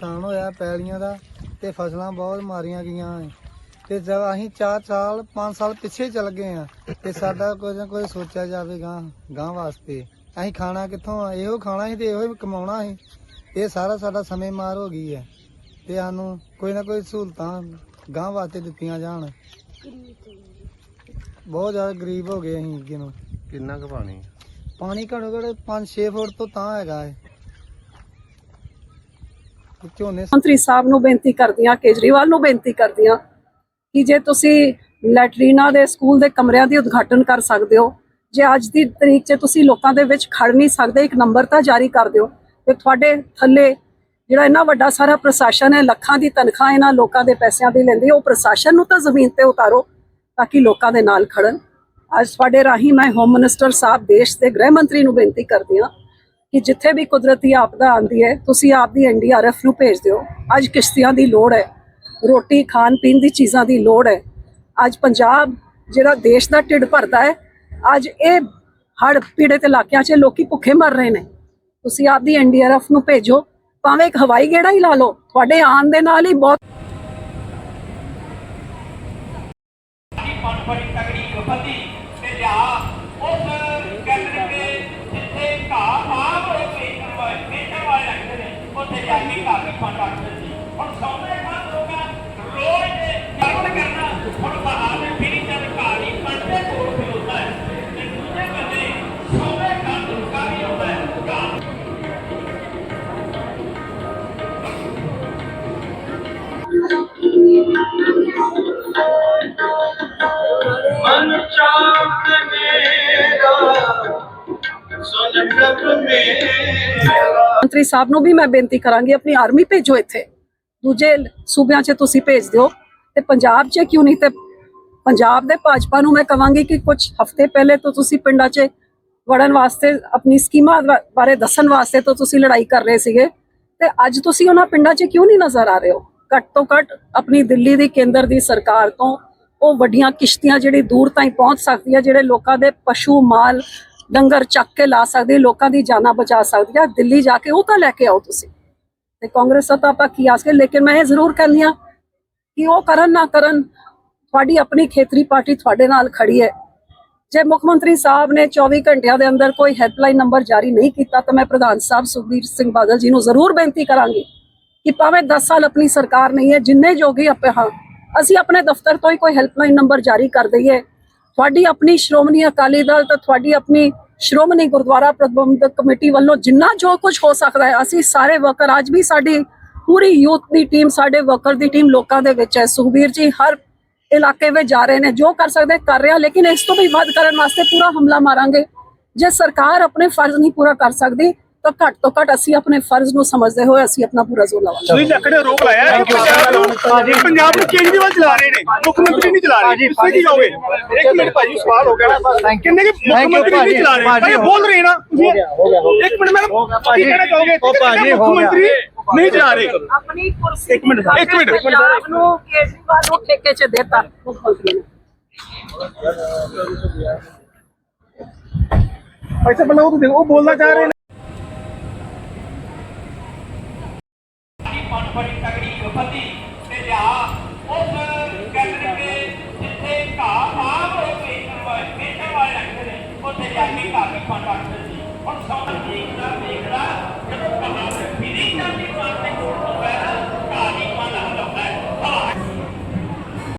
ਨੁਕਸਾਨ ਹੋਇਆ ਪੈਲੀਆਂ ਦਾ ਤੇ ਫਸਲਾਂ ਬਹੁਤ ਮਾਰੀਆਂ ਗਈਆਂ ਤੇ ਜਦ ਅਸੀਂ 4 ਸਾਲ 5 ਸਾਲ ਪਿੱਛੇ ਚੱਲ ਗਏ ਆ ਤੇ ਸਾਡਾ ਕੋਈ ਨਾ ਕੋਈ ਸੋਚਿਆ ਜਾਵੇ ਗਾਂ ਗਾਂ ਵਾਸਤੇ। ਅਸੀਂ ਖਾਣਾ ਕਿੱਥੋਂ ਆ? ਇਹੋ ਖਾਣਾ ਸੀ ਤੇ ਇਹੋ ਕਮਾਉਣਾ ਸੀ। ਇਹ ਸਾਰਾ ਸਾਡਾ ਸਮੇਂ ਮਾਰ ਹੋ ਗਈ ਹੈ ਤੇ ਸਾਨੂੰ ਕੋਈ ਨਾ ਕੋਈ ਸਹੂਲਤਾਂ ਗਾਂ ਵਾਸਤੇ ਦਿੱਤੀਆਂ ਜਾਣ। ਬਹੁਤ ਜ਼ਿਆਦਾ ਗਰੀਬ ਹੋ ਗਏ ਅਸੀਂ ਅੱਗੇ ਨੂੰ। ਕਿੰਨਾ ਕੁ ਪਾਣੀ? ਪਾਣੀ ਘੱਟੋ ਘੱਟ 5-6 ਫੁੱਟ ਤੋਂ ਤਾਂ ਹੈਗਾ ਹੈ ਝੋਨੇ ਮੰਤਰੀ ਸਾਹਿਬ ਨੂੰ ਬੇਨਤੀ ਕਰਦੀਆਂ, ਕੇਜਰੀਵਾਲ ਨੂੰ ਬੇਨਤੀ ਕਰਦੀ ਹਾਂ ਕਿ ਜੇ ਤੁਸੀਂ ਲੈਟਰੀਨਾ ਦੇ ਸਕੂਲ ਦੇ ਕਮਰਿਆਂ ਦੀ ਉਦਘਾਟਨ ਕਰ ਸਕਦੇ ਹੋ, ਜੇ ਅੱਜ ਦੀ ਤਰੀਕ 'ਚ ਤੁਸੀਂ ਲੋਕਾਂ ਦੇ ਵਿੱਚ ਖੜ ਨਹੀਂ ਸਕਦੇ, ਇੱਕ ਨੰਬਰ ਤਾਂ ਜਾਰੀ ਕਰ ਦਿਓ ਤੇ ਤੁਹਾਡੇ ਥੱਲੇ ਜਿਹੜਾ ਇੰਨਾ ਵੱਡਾ ਸਾਰਾ ਪ੍ਰਸ਼ਾਸਨ ਹੈ, ਲੱਖਾਂ ਦੀ ਤਨਖਾਹ ਇਹਨਾਂ ਲੋਕਾਂ ਦੇ ਪੈਸਿਆਂ ਦੀ ਲੈਂਦੀ ਉਹ ਪ੍ਰਸ਼ਾਸਨ ਨੂੰ ਤਾਂ ਜ਼ਮੀਨ ਤੇ ਉਤਾਰੋ ਤਾਂ ਕਿ ਲੋਕਾਂ ਦੇ ਨਾਲ ਖੜਨ। ਅੱਜ ਤੁਹਾਡੇ ਰਾਹੀਂ ਮੈਂ ਹੋਮ ਮਿਨਿਸਟਰ ਸਾਹਿਬ, ਦੇਸ਼ ਦੇ ਗ੍ਰਹਿ ਮੰਤਰੀ ਨੂੰ ਬੇਨਤੀ ਕਰਦੀ ਹਾਂ ਕਿ ਜਿੱਥੇ ਵੀ ਕੁਦਰਤੀ ਆਪਦਾ ਆਂਦੀ ਹੈ, ਤੁਸੀਂ ਆਪਦੀ ਐਨਡੀਆਰਐਫ ਨੂੰ ਭੇਜ ਦਿਓ। ਅੱਜ ਕਿਸ਼ਤੀਆਂ ਦੀ ਲੋੜ ਹੈ, ਰੋਟੀ ਖਾਣ ਪੀਣ ਦੀ ਚੀਜ਼ਾਂ ਦੀ ਲੋੜ ਹੈ। ਅੱਜ ਪੰਜਾਬ ਜਿਹੜਾ ਦੇਸ਼ ਦਾ ਢਿੱਡ ਭਰਦਾ ਹੈ, ਅੱਜ ਇਹ ਹੜ ਪੀੜਤ ਇਲਾਕਿਆਂ 'ਚ ਲੋਕੀ ਭੁੱਖੇ ਮਰ ਰਹੇ ਨੇ। ਤੁਸੀਂ ਆਪਦੀ ਐਨਡੀਆਰਐਫ ਨੂੰ ਭੇਜੋ, ਭਾਵੇਂ ਇੱਕ ਹਵਾਈ ਗੇੜਾ ਹੀ ਲਾ ਲਓ, ਤੁਹਾਡੇ ਆਉਣ ਦੇ ਨਾਲ ਹੀ ਬਹੁਤ ਮੰਤਰੀ ਸਾਹਿਬ ਨੂੰ ਵੀ ਮੈਂ ਬੇਨਤੀ ਕਰਾਂਗੀ, ਆਪਣੀ ਆਰਮੀ ਭੇਜੋ ਇੱਥੇ। ਦੂਜੇ ਸੂਬਿਆਂ 'ਚ ਤੁਸੀਂ ਭੇਜ ਦਿਓ। ਤੇ ਪੰਜਾਬ 'ਚ ਕਿਉਂ ਨਹੀਂ ਤੇ ਪੰਜਾਬ ਦੇ ਭਾਜਪਾ ਨੂੰ ਮੈਂ ਕਵਾਂਗੀ ਕਿ ਕੁਝ ਹਫ਼ਤੇ ਪਹਿਲੇ ਤੋਂ ਤੁਸੀਂ ਪਿੰਡਾਂ 'ਚ ਵੜਨ ਵਾਸਤੇ, ਆਪਣੀ ਸਕੀਮਾਂ ਬਾਰੇ ਦੱਸਣ ਵਾਸਤੇ ਤੋਂ ਤੁਸੀਂ ਲੜਾਈ ਕਰ ਰਹੇ ਸੀਗੇ। ਤੇ ਅੱਜ ਤੁਸੀਂ ਉਹਨਾਂ ਪਿੰਡਾਂ 'ਚ ਕਿਉਂ ਨਹੀਂ ਨਜ਼ਰ ਆ ਰਹੇ ਹੋ? ਘੱਟ ਤੋਂ ਘੱਟ ਆਪਣੀ ਦਿੱਲੀ ਦੀ ਕੇਂਦਰ ਦੀ ਸਰਕਾਰ ਤੋਂ ਉਹ ਵੱਡੀਆਂ ਕਿਸ਼ਤੀਆਂ ਜਿਹੜੀ ਦੂਰ ਤਾਈਂ ਪਹੁੰਚ ਸਕਦੀ ਹੈ ਜਿਹੜੇ ਲੋਕਾਂ ਦੇ ਪਸ਼ੂ ਮਾਲ ਲੰਗਰ ਚੱਕ ਕੇ ਲਾ ਸਕਦੇ, ਲੋਕਾਂ ਦੀ ਜਾਨਾਂ ਬਚਾ ਸਕਦੀ ਆ, ਦਿੱਲੀ ਜਾ ਕੇ ਉਹ ਤਾਂ ਲੈ ਕੇ ਆਓ ਤੁਸੀਂ। ਤੇ ਕਾਂਗਰਸ ਦਾ ਤਾਂ ਆਪਾਂ ਕੀ ਆਸ ਕੇ ਲੇਕਿਨ ਮੈਂ ਇਹ ਜ਼ਰੂਰ ਕਹਿੰਦੀ ਹਾਂ ਕਿ ਉਹ ਕਰਨ ਨਾ ਕਰਨ ਤੁਹਾਡੀ ਆਪਣੀ ਖੇਤਰੀ ਪਾਰਟੀ ਤੁਹਾਡੇ ਨਾਲ ਖੜੀ ਹੈ। ਜੇ ਮੁੱਖ ਮੰਤਰੀ ਸਾਹਿਬ ਨੇ 24 ਘੰਟਿਆਂ ਦੇ ਅੰਦਰ ਕੋਈ ਹੈਲਪਲਾਈਨ ਨੰਬਰ ਜਾਰੀ ਨਹੀਂ ਕੀਤਾ, ਤਾਂ ਮੈਂ ਪ੍ਰਧਾਨ ਸਾਹਿਬ ਸੁਖਬੀਰ ਸਿੰਘ ਬਾਦਲ ਜੀ ਨੂੰ ਜ਼ਰੂਰ ਬੇਨਤੀ ਕਰਾਂਗੀ ਕਿ ਭਾਵੇਂ 10 ਸਾਲ ਆਪਣੀ ਸਰਕਾਰ ਨਹੀਂ ਹੈ, ਜਿੰਨੇ ਜੋਗੀ ਆਪਾਂ ਹਾਂ, ਅਸੀਂ ਆਪਣੇ ਦਫ਼ਤਰ ਤੋਂ ਹੀ ਕੋਈ ਹੈਲਪਲਾਈਨ ਨੰਬਰ ਜਾਰੀ ਕਰ ਦਈਏ। ਤੁਹਾਡੀ ਆਪਣੀ ਸ਼੍ਰੋਮਣੀ ਅਕਾਲੀ ਦਲ ਤੇ ਤੁਹਾਡੀ ਆਪਣੀ ਸ਼੍ਰੋਮਣੀ ਗੁਰਦੁਆਰਾ ਪ੍ਰਬੰਧਕ ਕਮੇਟੀ ਵੱਲੋਂ ਜਿੰਨਾ ਜੋ ਕੁਝ ਹੋ ਸਕਦਾ ਹੈ, ਅਸੀਂ ਸਾਰੇ ਵਰਕਰ ਅੱਜ ਵੀ ਸਾਡੀ ਪੂਰੀ ਯੂਥ ਦੀ ਟੀਮ, ਸਾਡੇ ਵਰਕਰ ਦੀ ਟੀਮ ਲੋਕਾਂ ਦੇ ਵਿੱਚ ਹੈ। ਸੁਖਬੀਰ ਜੀ, ਹਰ ਇਲਾਕੇ ਵਿੱਚ ਜਾ ਰਹੇ ਨੇ, ਜੋ ਕਰ ਸਕਦੇ ਕਰ ਰਿਹਾ, ਲੇਕਿਨ ਇਸ ਤੋਂ ਵੀ ਵੱਧ ਕਰਨ ਵਾਸਤੇ ਪੂਰਾ ਹਮਲਾ ਮਾਰਾਂਗੇ। ਜੇ ਸਰਕਾਰ ਆਪਣੇ ਫਰਜ਼ ਨਹੀਂ ਪੂਰਾ ਕਰ ਸਕਦੀ ਤਾਂ ਘੱਟ ਤੋਂ ਘੱਟ ਅਸੀਂ ਆਪਣੇ ਫਰਜ਼ ਨੂੰ ਸਮਝਦੇ ਹੋਏ ਅਸੀਂ ਆਪਣਾ ਪੂਰਾ ਜ਼ੋਰ ਲਾਵਾਂਗੇ। ਤੁਸੀਂ ਲੱਕੜੇ ਰੋਕ ਲਾਇਆ ਹੈ ਪੰਜਾਬ ਨੂੰ ਪੰਜਾਬ ਨੂੰ ਕੇਜਰੀਵਾਲ ਚਲਾ ਰਹੇ ਨੇ? ਮੁੱਖ ਮੰਤਰੀ ਨਹੀਂ ਚਲਾ ਰਹੇ। ਤੁਸੀਂ ਕੀ ਕਹੋਗੇ? ਇੱਕ ਮਿੰਟ ਭਾਜੀ ਸਵਾਲ ਹੋ ਗਿਆ। ਕਿੰਨੇ ਕਿ ਮੁੱਖ ਮੰਤਰੀ ਨਹੀਂ ਚਲਾ ਰਹੇ? ਭਾਈ ਬੋਲ ਰਹੇ ਨਾ। ਤੁਸੀਂ ਇੱਕ ਮਿੰਟ ਮੈਡਮ ਕੀ ਕਹਿਣਾ ਚਾਹੋਗੇ ਮੁੱਖ ਮੰਤਰੀ ਨਹੀਂ ਚਲਾ ਰਹੇ? ਆਪਣੀ ਕੁਰਸੀ ਇੱਕ ਮਿੰਟ, ਇੱਕ ਮਿੰਟ, ਪੰਜਾਬ ਨੂੰ ਕੇਜਰੀਵਾਲ ਨੂੰ ਠੇਕੇ 'ਚ ਦੇਤਾ। ਮੁੱਖ ਮੰਤਰੀ ਨੇ ਐਸਾ ਬਣਾਓ ਤੁਸੀਂ ਉਹ ਬੋਲਣਾ ਚਾਹ ਰਹੇ